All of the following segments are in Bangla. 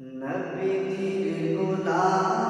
Nabi Ghulam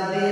necesidad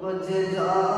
Con.